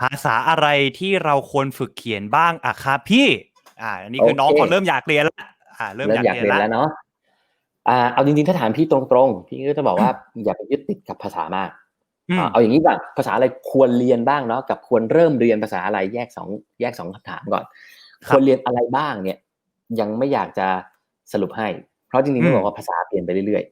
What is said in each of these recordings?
ภาษาอะไรที่เราควรฝึกเขียนบ้างอะครับพี่ อ่า อันนี้คือน้องโอเคเขาเริ่มอยากเรียนแล้วอ่า เริ่มเริ่อมยากอยากเรียนเรียนแล้วแล้วเนาะอ่าเอาจริงๆถ้าถามพี่ตรงๆ พี่ก็จะบอกว่าอย่าไปยึดติดกับภาษามากอืมอ่าเอาอย่างนี้ก่อนภาษาอะไรควรเรียนบ้างเนาะกับควรเริ่มเรียนภาษาอะไรแยกสองแยกสองคำถามก่อนครับควรเรียนอะไรบ้างเนี่ย ยังไม่อยากจะสรุปให้ เพราะจริงๆอืต้อมงบอกว่าภาษาเปลี่ยนไปเรื่อย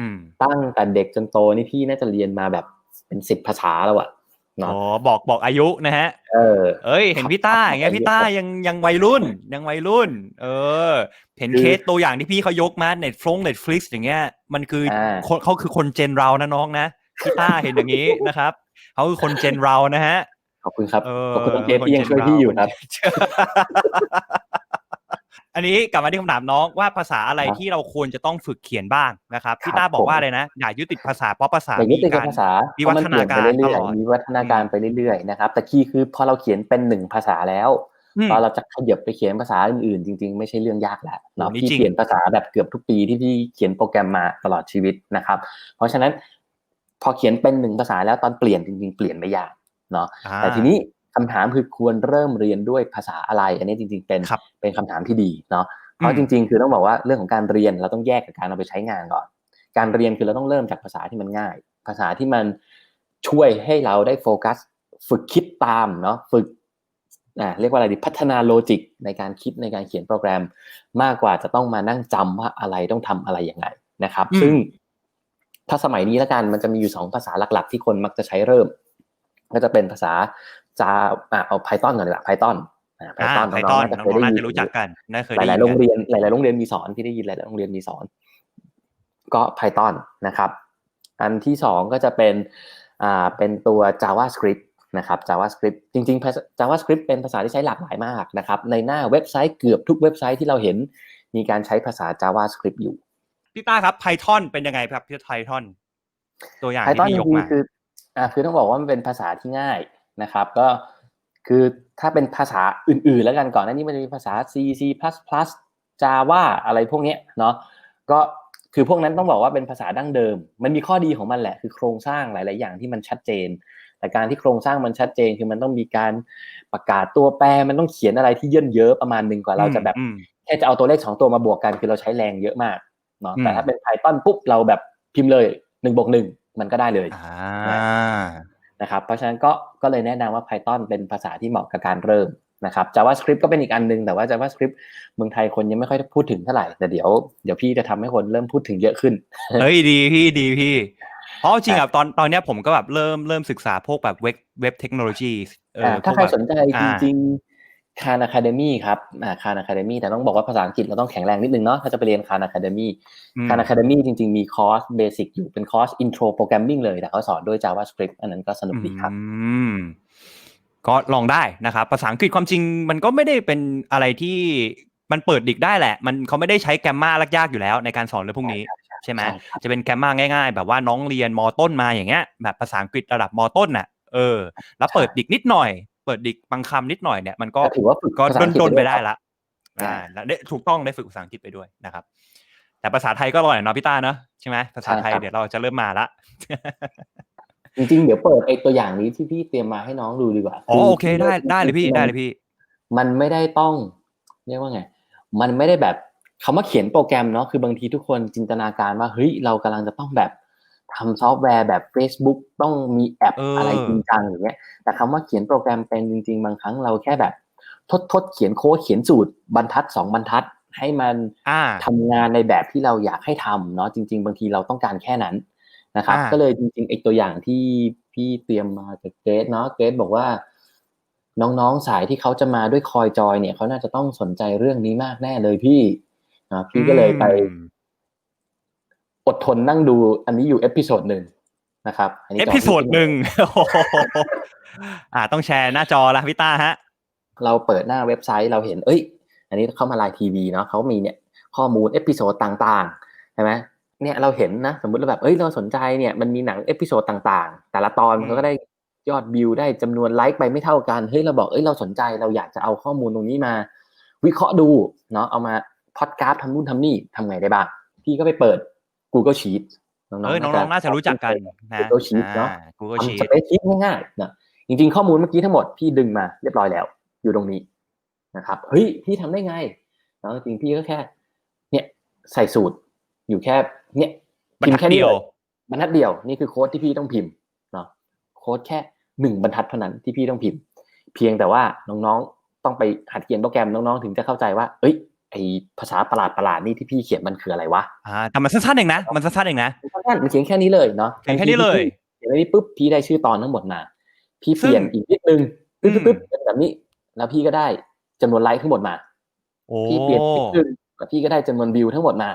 อืมๆตั้งแต่เด็กจนโตนี่พี่น่าจะเรียนมาแบบเป็นสิบภาษาแล้วอะ อ๋เนาะอบอกบอกอายุนะฮะ เออ เอ้ย เห็นพี่ต้าอย่างเงี้ยพี่ต้ายังยังวัยรุ่น ยังวัยรุ่น เออ เห็นคือเคสตัวอย่างที่พี่เขายกมาเน็ตฟลงเน็ตฟลิกอย่างเงี้ย มันคืออาคนเขาคือคนเจนเรานะน้องนะพี่ต้าเห็นอย่างนี้นะครับเขาคือคนเจนเรานะฮะขอบคุณครับเออขอบคุณน้องเจฟคนที่ยังเจนช่วยเราพี่อยู่ครับ อันนี้กลับมาที่คำถามน้องว่าภาษาอะไรครับที่เราควรจะต้องฝึกเขียนบ้างนะครับครับพี่ต้าบอกผมว่าอะไรนะอย่ายึดติดภาษาเพราะภาษาอย่างนี้มีเป็นการภาษาวิเพวัราะมันฒเปนาลี่ยนกาไปรตเรื่อยลอดๆมีวัฒนาการไปเรื่อยๆนะครับแต่คีย์คือพอเราเขียนเป็นหนึ่งภาษาแล้วอืมตอนเราจะขยับไปเขียนภาษาอื่นๆ จริง ๆ ไม่ใช่เรื่องยากแล้วเนาะโอ้นี่พี่จริงเขียนภาษาแบบเกือบทุกปีที่พี่เขียนโปรแกรมมาตลอดชีวิตนะครับ เพราะฉะนั้นพอเขียนเป็นหนึ่งภาษาแล้วตอนเปลี่ยนจริง ๆ เปลี่ยนไม่ยากเนาะอ่าแต่ทีนี้ คำถามคือควรเริ่มเรียนด้วยภาษาอะไร อันนี้จริง ๆ เป็นครับเป็นคำถามที่ดีเนาะเพราะอืมจริง ๆ คือต้องบอกว่าเรื่องของการเรียนเราต้องแยกกับการเอาไปใช้งานก่อน การเรียนคือเราต้องเริ่มจากภาษาที่มันง่าย ภาษาที่มันช่วยให้เราได้โฟกัส ฝึกคิดตามเนาะฝึกอ่าเรียกว่าอะไรดีพัฒนาโลจิกในการคิดในการเขียนโปรแกรม มากกว่าจะต้องมานั่งจำว่าอะไรต้องทำอะไรยังไงนะครับอืมซึ่งถ้าสมัยนี้แล้วกันมันจะมีอยู่สองภาษาหลัก ๆ ที่คนมักจะใช้เริ่ม ก็จะเป็นภาษา จาอ่าเอา Python ก่อนดีกว่า Python อ่าอ่า Python ไพน้ตอองนๆน่าจะน้เคยองได้ๆน่ายินจะรู้จักกันน่าเคยหได้ลายยินๆโรงกันเรียนหลายๆโรงเรียนมีสอนพี่ได้ยินหลายๆโรงเรียนมีสอน ก็ Python นะครับ อันที่สองก็จะเป็นอ่าเป็นตัว JavaScript นะครับ JavaScript จริงๆภาษา JavaScript เป็นภาษาที่ใช้หลากหลายมากนะครับ ในหน้าเว็บไซต์เกือบทุกเว็บไซต์ที่เราเห็นมีการใช้ภาษา JavaScript อยู่ พี่ต้าครับไพทอนเป็นยังไงครับพี่ไพทอนตัวอย่างที่ Python พี่จยกริงมาๆคืออ่าคือต้องบอกว่ามันเป็นภาษาที่ง่าย นะครับ ก็คือถ้าเป็นภาษาอื่นๆ แล้วกันก่อนหน้านี้มันจะมีภาษา C C Java อะไรพวกเนี้ยเนาะก็คือพวกนั้นต้องบอกว่าเป็นภาษาดั้งเดิม มันมีข้อดีของมันแหละ คือโครงสร้างหลาย ๆ อย่างที่มันชัดเจน แต่การที่โครงสร้างมันชัดเจน คือมันต้องมีการประกาศตัวแปร มันต้องเขียนอะไรที่เยินเยอะประมาณหนึ่งกว่าเราจะแบบอืมแค่จะเอาตัวเลขสองตัวมาบวกกัน คือเราใช้แรงเยอะมากเนาะอืมแต่ถ้าเป็น Python ปุ๊บเราแบบพิมพ์เลยหนึ่งบวกหนึ่งมันก็ได้เลยอ่า นะครับเพราะฉะนั้นก็ก็เลยแนะนำว่า Python เป็นภาษาที่เหมาะกับการเริ่มนะครับ JavaScript ก็เป็นอีกอันหนึง แต่ว่า JavaScript เมืองไทยคนยังไม่ค่อยพูดถึงเท่าไหร่แต่เดี๋ยวเดี๋ยวพี่จะทำให้คนเริ่มพูดถึงเยอะขึ้นเฮ้ยดีพี่ดีพี่เพราะจริงๆอะตอนตอนเนี้ยผมก็แบบเริ่มเริ่มศึกษาพวกแบบเว็บเว็บเทคโนโลยีเอออ่าถ้าพวกใครแบบสนใจจอ่าริงๆ Khan Academy ครับอ่า Khan Academy แต่ต้องบอกว่าภาษาอังกฤษเราต้องแข็งแรงนิดนึงเนาะถ้าจะไปเรียน Khan Academy อืม Khan Academy จริงๆ มีคอร์สเบสิกอยู่เป็นคอร์ส intro programming เลยแต่เขาสอนด้วย JavaScript อันนั้นก็สนุกดีครับอืมก็ลองได้นะครับ ภาษาอังกฤษความจริงมันก็ไม่ได้เป็นอะไรที่มันเปิดดิกได้แหละ มันเขาไม่ได้ใช้แกรมมายากๆอยู่แล้วในการสอนเรื่องพวกนี้ใช่ไหมใช่ครับจะเป็นแกรมมาง่าย ๆ แบบว่าน้องเรียนมต้นมาอย่างเงี้ยแบบภาษาอังกฤษระดับมต้นน่ะเออแล้วเปิดดิกนิดหน่อย เปิดดิกบางคำนิดหน่อยเนี่ยมันก็ก็ถือว่าฝึกก็ภาษาดอันงกฤษดนๆไปด้วยได้ครับละอ่าอ่าแล้วได้ถูกต้องได้ฝึกภาษาอังกฤษไปด้วยนะครับ แต่ภาษาไทยก็อร่อยเนาะพี่ต้าเนาะใช่ไหมภาษาไทยใช่ครับเดี๋ยวเราจะเริ่มมาละจริงๆ เดี๋ยวเปิดไอตัวอย่างนี้ที่พี่เตรียมมาให้น้องดูดีกว่าอ๋อโอเคได้ได้เลยพี่ได้เลยพี่ มันไม่ได้ต้อง เรียกว่าไง มันไม่ได้แบบคำว่าเขียนโปรแกรมเนาะคือบางทีทุกคนจินตนาการว่าเฮ้ยเรากำลังจะต้องแบบ ทำซอฟต์แวร์แบบ Facebook ต้องมีแอปเออออะไรจริงจังอย่างเงี้ย แต่คำว่าเขียนโปรแกรมเป็นจริง ๆ บางครั้งเราแค่แบบ ทดทดเขียนโค้ดเขียนสูตรบรรทัดสองบรรทัด ให้มันอ่าทำงานในแบบที่เราอยากให้ทำเนาะจริง ๆ บางทีเราต้องการแค่นั้นนะครับอ่าก็เลยจริงๆไอตัวอย่างที่พี่เตรียมมาจากเกรดเนาะเกรดบอกว่า น้องๆสายที่เขาจะมาด้วยคอยจอยเนี่ยเขาน่าจะต้องสนใจเรื่องนี้มากแน่เลยพี่นะพี่ก็เลยไป อืมอดทนนั่งดูอันนี้อยู่เอพิโซดหนึ่งนะครับนนี้เอจอพิโซดที่หนึ่งโอ้โหอ่าต้องแชร์หน้าจอละพี่ต้าฮะ เราเปิดหน้าเว็บไซต์เราเห็น เอ้ย อันนี้เข้ามาไลน์ทีวีเนาะเขามีเนี่ยข้อมูลเอพิโซดต่างๆใช่ไหมเนี่ยเราเห็นนะ สมมุติเราแบบเอ้ยเราสนใจเนี่ยมันมีหนังเอพิโซดต่างๆ แต่ละตอนมันก็ได้ยอดวิวได้จำนวนไลค์ไปไม่เท่ากันเฮ้ยเราบอกเอ้ยเราสนใจเราอยากจะเอาข้อมูลตรงนี้มา วิเคราะห์ดูเนาะเอามาพอดการ์ดทำนู่นทำนี่ทำไงได้บ้างพี่ก็ไปเปิด Google Sheet น้องๆเอ้ยน้องๆน่าจะรู้จักกันนะ Google Sheet เนาะอ่า Google ทำ Sheet สเปซชีตง่ายๆนะจริงๆ ข้อมูลเมื่อกี้ทั้งหมดพี่ดึงมาเรียบร้อยแล้ว อยู่ตรงนี้นะครับเฮ้ยพี่ทำได้ไงแล้วจริงๆพี่ก็แค่ เนี่ยใส่สูตร อยู่แค่ เนี่ยบรรพิมทัพ์ดแค่นี้เดียวเลยบรรทัดเดียวนี่คือโค้ดที่พี่ต้องพิมพ์เนาะโค้ดแค่หนึ่งบรรทัดเท่านั้นที่พี่ต้องพิมพ์ เพียงแต่ว่าน้องๆต้องไปหัดเขียนโปรแกรมน้องๆถึงจะเข้าใจว่า เอ้ย ไอภาษาประหลาดประหลาดๆนี่ที่พี่เขียนมันคืออะไรวะอ่าแต่มันสั้นๆเองนะมันสั้นๆเองนะสั้นๆมันเขียนแค่นี้เลยเนาะเขียนแค่นี้เลยเขียนแค่นี้ปุ๊บพี่ได้ชื่อตอนทั้งหมดมา พี่เปลี่ยนซึ่งอีกนิดนึงปึ๊บอืมปึ๊บเป็นแบบนี้ แล้วพี่ก็ได้จำนวนไลค์ทั้งหมดมาโอ้พี่เปลี่ยนนิดนึงแล้วพี่ก็ได้จำนวนวิวทั้งหมดมา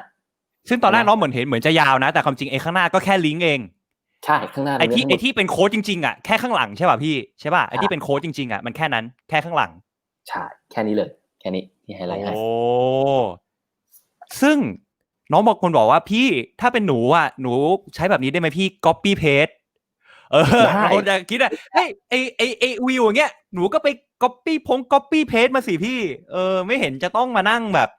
ซึ่งตอนแรกนะน้องเหมือนเห็นเหมือนจะยาวนะ แต่ความจริงไอ้ข้างหน้าก็แค่ลิงก์เองใช่ข้างหน้าไอ้ที่ตรงไอ้นี้ที่เป็นโค้ดจริงๆอะแค่ข้างหลังใช่ป่ะพี่ใช่ป่ะไอ้ที่เป็นโค้ดจริงๆอะมันแค่นั้นแค่ข้างหลังใช่แค่นี้เลย แค่นี้ ที่ไฮไลท์ให้โอ้ซึ่งน้องบอกคนบอกว่าพี่ถ้าเป็นหนูอะหนูใช้แบบนี้ได้ไหมพี่ copy paste เออได้บางคนจะคิดอะเฮ้ยไอไอไอวิวอย่างเงี้ยหนูก็ไป copy พง copy paste มาสิพี่ เออ ไม่เห็นจะต้องมานั่งแบบ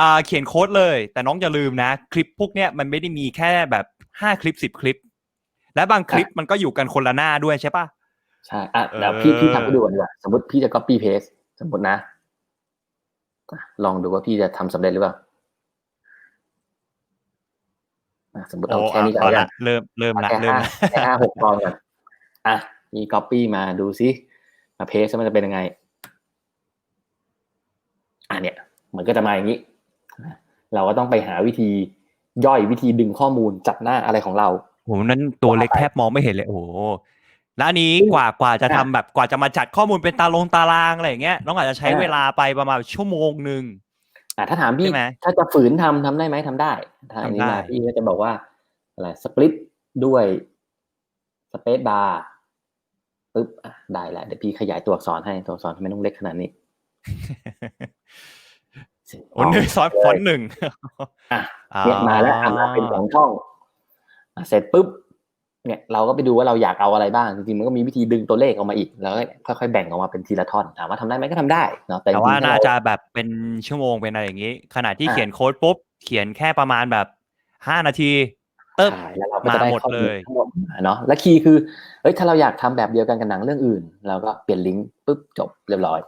อ่าเขียนโค้ดเลย แต่น้องอย่าลืมนะ คลิปพวกเนี้ยมันไม่ได้มีแค่แบบห้าคลิปสิบคลิป และบางคลิปมันก็อยู่กันคนละหน้าด้วยใช่ปะใช่อะเดี๋ยวพี่เออพี่ทำให้ดูก่อนดีกว่าสมมติพี่จะ copy paste สมมตินะอะ ลองดูว่าพี่จะทำสำเร็จหรือเปล่าอะสมมติเอาแค่นี้ก่อนเอาแล้วกัละนเริ่มเริ่มละแค่เริ่มห้าละแค่ห้าหกตอนก่อนอะมี copy มาดูซิมาเพสมันจะเป็นยังไงอะเนี่ยมันก็จะมาอย่างนี้ เราก็ต้องไปหาวิธีย่อยวิธีดึงข้อมูลจับหน้าอะไรของเราโหนั่นตัวเล็กแทบมองไม่เห็นเลยโอ้โห แล้วอันนี้กว่ากว่าจะทำแบบกว่าจะมาจัดข้อมูลเป็นตาลงตารางอะไรอย่างเงี้ยน้องอาจจะใช้อ่าเวลาไปประมาณชั่วโมงหนึ่งอะถ้าถามพี่ใช่ไหมถ้าจะฝืนทำทำได้ไหมทำได้ถ้าอันนี้ทำได้มาพี่ก็จะบอกว่าอะไรสปลิตด้วยสเปซบาร์ปึ๊บอะได้แล้วเดี๋ยวพี่ขยายตัวอักษรให้ตัวอักษรทำไมต้องเล็กขนาดนี้โอ้หนึ่งซอสฟอนต์หนึ่งอะเนี่ยมาแล้วอะมาเป็นสองช่องอะเสร็จปุ๊บ เนี่ยเราก็ไปดูว่าเราอยากเอาอะไรบ้างจริงๆมันก็มีวิธีดึงตัวเลขออกมาอีกแล้วก็ค่อยๆแบ่งออกมาเป็นทีละท่อนถามว่าทำได้ไหมก็ทำได้เนาะแต่จแต่ริงๆว่าถ้น่าเรจะแบบเป็นชั่วโมงเป็นอะไรอย่างงี้ ขณะที่อ่าเขียนโค้ดปุ๊บเขียนแค่ประมาณแบบห้านาทีเติบใช่แล้วเราก็จะได้มาหมดข้อมูเลลยทั้งหมดมาเนาะและคีย์คือเอ้ยถ้าเราอยากทำแบบเดียวกันกับหนังเรื่องอื่นเราก็เปลี่ยนลิงก์ปุ๊บจบเรียบร้อย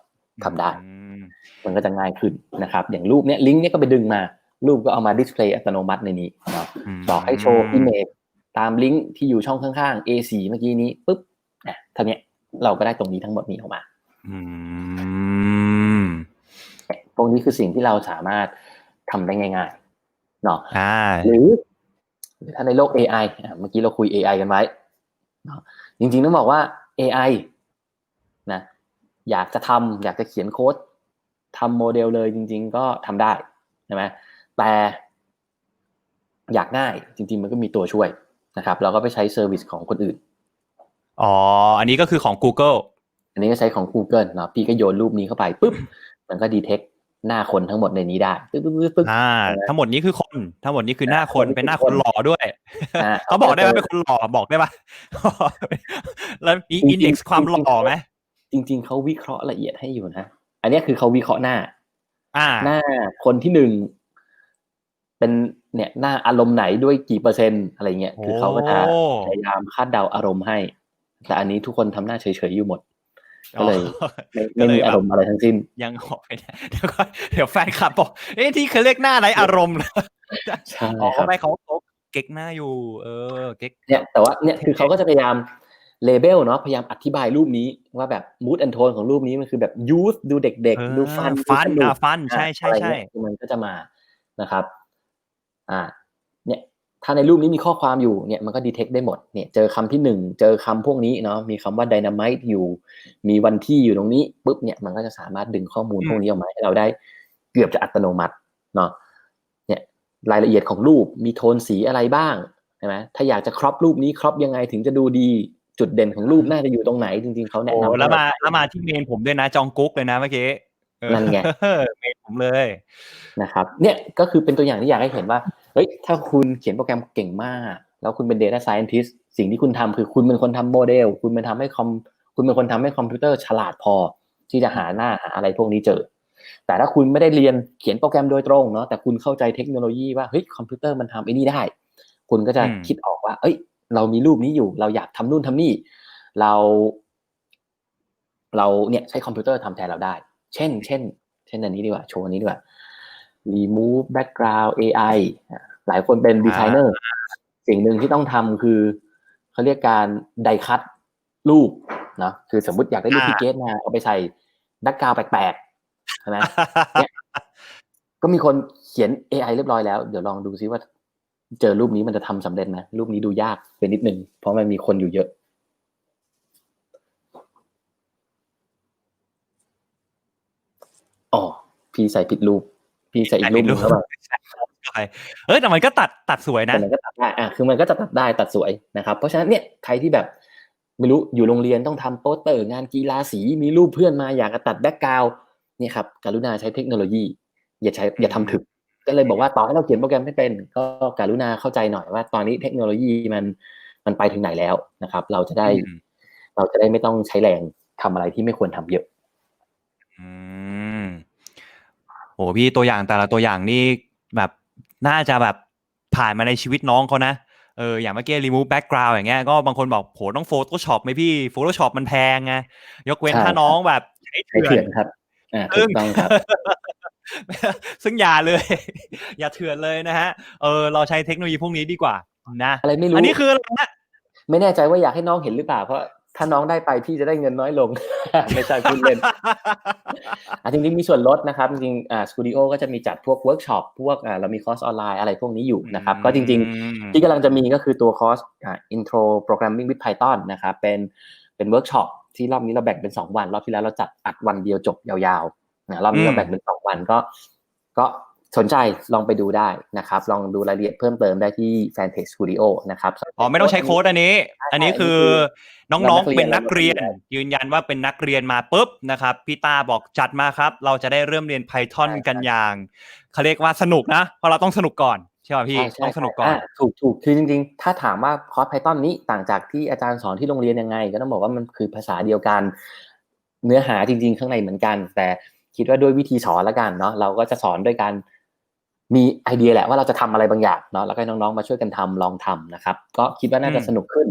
ทำได้อืมมันก็จะง่ายขึ้นนะครับ อย่างรูปเนี้ยลิงก์เนี้ยก็ไปดึงมารูปก็เอามาดิสเพลย์อัตโนมัติในนี้เนาะมบอกให้โชว์อิมเมจ ตามลิงก์ที่อยู่ช่องข้างๆ A4 เมื่อกี้นี้ปุ๊บอะเท่าเนี้ยเราก็ได้ตรงนี้ทั้งหมดนี้ออกมาอืมพวกนี้คือสิ่งที่เราสามารถทำได้ง่ายๆเนาะอ่าหรือหรือถ้าในโลก AI อะเมื่อกี้เราคุย AI กันไว้เนาะจริงๆต้องบอกว่า AI นะอยากจะทำอยากจะเขียนโค้ดทำโมเดลเลยจริง ๆ ก็ทำได้ใช่ไหมแต่อยากง่ายจริง ๆ มันก็มีตัวช่วย นะครับเราก็ไปใช้เซอร์วิสของคนอื่น อ๋อ อันนี้ก็คือของ Google อันนี้ก็ใช้ของ Google เนาะพี่ก็โยนรูปนี้เข้าไปปุ๊บมันก็ดีเทคหน้าคนทั้งหมดในนี้ได้ปึ๊บปึ๊บปึ๊บปึ๊บอ่าทั้งหมดนี้คือคน ทั้งหมดนี้คือหน้าคนหน้าคนเป็นหน้าคนหล่อด้วยอ่าเขาบอกได้ไหมเป็นคนหล่อบอกได้ปะแล้วมีจริงๆอินเด็กซ์ความหล่อไหมจริง ๆเขาวิเคราะห์ละเอียดให้อยู่นะ อันเนี้ยคือเขาวิเคราะห์หน้า อ่า หน้าคนที่หนึ่ง เป็นเนี่ยหน้าอารมณ์ไหนด้วยกี่เปอร์เซ็นต์อะไรเงี้ยคือเขาก็จะโอ้พยายามคาดเดาอารมณ์ให้ แต่อันนี้ทุกคนทำหน้าเฉยๆอยู่หมดก็เลยอ๋อไม่ก็ไม่เลยมีแบบอารมณ์อะไรทั้งสิ้น ยังออกไม่ได้เดี๋ยวก่อนเดี๋ยวแฟนคลับบอกเอ๊ะที่เขาเรียกหน้าไรอารมณ์นะใช่อ๋อครับไม่เขาเขาเก๊กหน้าอยู่ เออเก๊กเนี่ยแต่ว่าเนี่ยคือเขาก็จะพยายามเลเบลเนาะพยายามอธิบายรูปนี้ว่าแบบมูดแอนโทนของรูปนี้มันคือแบบยูสดูเด็กเออๆดูฟันฟันดูสกอะฟันใช่ใช่อะไรใช่เงี้ยคือมันก็จะมานะครับ อ่าเนี่ยถ้าในรูปนี้มีข้อความอยู่เนี่ยมันก็ดีเทคได้หมดเนี่ยเจอคำที่หนึ่งเจอคำพวกนี้เนาะมีคำว่า dynamite อยู่ มีวันที่อยู่ตรงนี้ปุ๊บเนี่ยมันก็จะสามารถดึงข้อมูลพวกนี้ออกมาให้เราได้เกือบจะอัตโนมัติเนาะเนี่ยรายละเอียดของรูปมีโทนสีอะไรบ้างใช่ไหมถ้าอยากจะครอปรูปนี้ครอปยังไงถึงจะดูดีจุดเด่นของรูปน่าจะอยู่ตรงไหนจริงๆเขาแนะโอ้นำแล้วมาให้เรแล้วมาที่เมนผมด้วยนะจองกุ๊กเลยนะเมื่อกี้เออนั่นไงเมน ผมเลยนะครับ เนี่ยก็คือเป็นตัวอย่างที่อยากให้เห็นว่าเฮ้ยถ้าคุณเขียนโปรแกรมเก่งมาก แล้วคุณเป็น Data Scientist สิ่งที่คุณทำคือคุณเป็นคนทำโมเดล คุณเป็นทำให้คอมคุณเป็นคนทำให้คอมพิวเตอร์ฉลาดพอ ที่จะหาหน้าหาอะไรพวกนี้เจอ แต่ถ้าคุณไม่ได้เรียนเขียนโปรแกรมโดยตรงเนาะแต่คุณเข้าใจเทคโนโลยีว่าเฮ้ยคอมพิวเตอร์มันทำไอ้นี่ได้ คุณก็จะอืมคิดออกว่า เอ้ย เรามีรูปนี้อยู่ เราอยากทำนู่นทำนี่ เรา เราเนี่ยใช้คอมพิวเตอร์ทำแทนเราได้ เช่น เช่น เช่นอันนี้ดีกว่า โชว์อันนี้ดีกว่า remove background AI อะหลายคนเป็นดีไซเนอร์สิ่งหนึ่งที่ต้องทำคือเขาเรียกการไดคัตรูปเนาะคือสมมติอยากได้รูปอ่าพี่เกตมาเอาไปใส่แบ็กกราวแปลกๆใช่ไหมก็มีคนเขียน AI เรียบร้อยแล้ว เดี๋ยวลองดูซิว่า เจอรูปนี้มันจะทำสำเร็จไหมรูปนี้ดูยากไปนิดนึงเพราะมันมีคนอยู่เยอะ อ๋อพี่ใส่ผิดรูป พี่ใส่อีกรูปหนึงแล้วแบบใช่เอ้ยแต่มันก็ตัดตัดสวยนะแต่มันก็ตัดได้อะคือมันก็จะตัดได้ตัดสวยนะครับ เพราะฉะนั้นเนี่ยใครที่แบบไม่รู้อยู่โรงเรียนต้องทำโปสเตอร์งานกีฬาสีมีรูปเพื่อนมาอยากจะตัดแบ็กกราวนี่ครับกรุณาใช้เทคโนโลยี อย่าใช้อย่าทำถึก ก็เลยบอกว่าต่อให้เราเขียนโปรแกรมไม่เป็น ก็กรุณาเข้าใจหน่อยว่า ตอนนี้เทคโนโลยีมันมันไปถึงไหนแล้วนะครับ เราจะได้อืมเราจะได้ไม่ต้องใช้แรงทำอะไรที่ไม่ควรทำเยอะ อืมโหพี่ตัวอย่างแต่ละตัวอย่างนี่แบบน่าจะแบบผ่านมาในชีวิตน้องเขานะเอออย่างเมื่อกี้ remove background อย่างเงี้ยก็บางคนบอกโหต้อง Photoshop ไหมพี่ Photoshop มันแพงไงยกเว้นใช่ถ้าน้องแบบใช้ใช้เถื่อเถื่อนนครับอ่าถูกต้องครับ ซึ่งอย่าเลย อย่าเถื่อนเลยนะฮะเออเราใช้เทคโนโลยีพวกนี้ดีกว่านะอะไรไม่รู้อันนี้คืออะไรนะไม่แน่ใจว่าอยากให้น้องเห็นหรือเปล่าเพราะ ถ้าน้องได้ไปพี่จะได้เงินน้อยลง ไม่ใช่พูดเล่นอะจริงๆมีส่วนลดนะครับ จริงๆอ่าสตูดิโอก็จะมีจัดพวกเวิร์กช็อปพวกอ่าเรามีคอร์สออนไลน์อะไรพวกนี้อยู่นะครับ ก็จริงๆ ที่กำลังจะมีก็คือตัวคอร์สอ่า intro programming with python นะครับเป็นเป็นเวิร์กช็อปที่รอบนี้เราแบ่งเป็น 2 วัน รอบที่แล้วเราจัดอัดวันเดียวจบยาวๆนะรอบนี้เราแบ่งเป็น 2 วันก็ ก็ สนใจลองไปดูได้นะครับ ลองดูรายละเอียดเพิ่มเติมได้ที่ Fanpage Studio นะครับอ๋อไม่ต้องใช้โค้ดอันนี้ อันนี้คือน้องๆนักเรียนเป็นนักเรียนนักเรียน ยืนยันว่าเป็นนักเรียนมาปุ๊บนะครับพี่ตาบอกจัดมาครับ เราจะได้เริ่มเรียน Python ใช่กันอย่างเขาเรียกว่าสนุกนะ เพราะเราต้องสนุกก่อนใช่ป่ะพี่ใช่ใช่ต้องสนุกก่อนาถูกถูกคือจริงๆ ถ้าถามว่าคอร์ส Python นี้ต่างจากที่อาจารย์สอนที่โรงเรียนยังไง ก็ต้องบอกว่ามันคือภาษาเดียวกัน เนื้อหาจริง ๆ ข้างในเหมือนกัน แต่คิดว่าด้วยวิธีสอนละกันเนาะเราก็จะสอนด้วยการ มีไอเดียแหละว่าเราจะทำอะไรบางอย่างเนาะแล้วก็ให้น้องๆมาช่วยกันทำลองทำนะครับ ก็คิดว่าน่าจะอืมสนุกขึ้น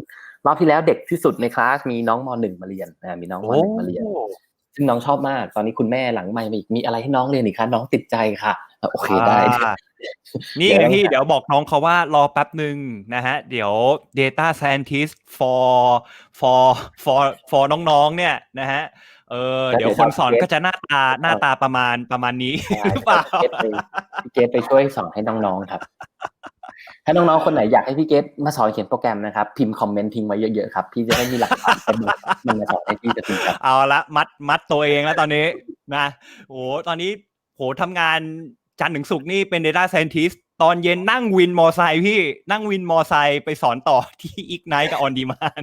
รอบที่แล้วเด็กที่สุดในคลาสมีน้องมหนึ่งมาเรียนนะมีน้องมหนึ่งมาเรียน ซึ่งน้องชอบมาก ตอนนี้คุณแม่หลังไม่มาอีกมีอะไรให้น้องเรียนอีกคะน้องติดใจค่ะอะโอเคได้อ่านี่เดี๋ไงยวพี่เดี๋ยวบอกน้องเขาว่ารอแป๊บหนึ่งนะฮะ เดี๋ยว Data Scientist for for for for น้องๆเนี่ยนะฮะ เออแล้วเดี๋ยวเดี๋ยวคนสอนเกรดก็จะหน้าตาหน้าตาประมาณประมาณนี้ใช่หรือเปล่าพี่เกตไปพี่เกตไปช่วยสอนให้น้องๆครับ ถ้าน้องๆคนไหนอยากให้พี่เกตมาสอนเขียนโปรแกรมนะครับ พิมพ์คอมเมนต์ทิ้งไว้เยอะๆครับพี่จะได้มีหลักฐานเป็นมันมาสอนให้พี่จะพิมพ์ครับเอาละมัดมัดตัวเองแล้วตอนนี้นะโอ้ตอนนี้โหทำงานจันทร์ถึงศุกร์นี่เป็น Data Scientist ตอนเย็นนั่งวินมอไซค์พี่นั่งวินมอไซค์ไปสอนต่อที่อีกไนท์กับออนดีมาน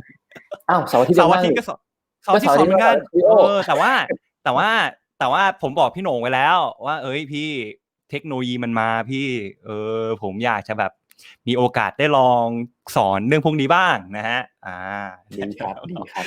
อ้าวเสาร์อาทิตย์เสาร์ว่อาทิตย์ก็งสอน เสาร์อาทิตย์สอนเหมือนกันก็สอนที่โอเออแต่ว่าแต่ว่าแต่ว่าผมบอกพี่โหน่งไว้แล้ว ว่า เอ้ยพี่เทคโนโลยีมันมาพี่เออผมอยากจะแบบมีโอกาสได้ลองสอนเรื่องพวกนี้บ้างนะฮะ อ่าดีครับดีครับ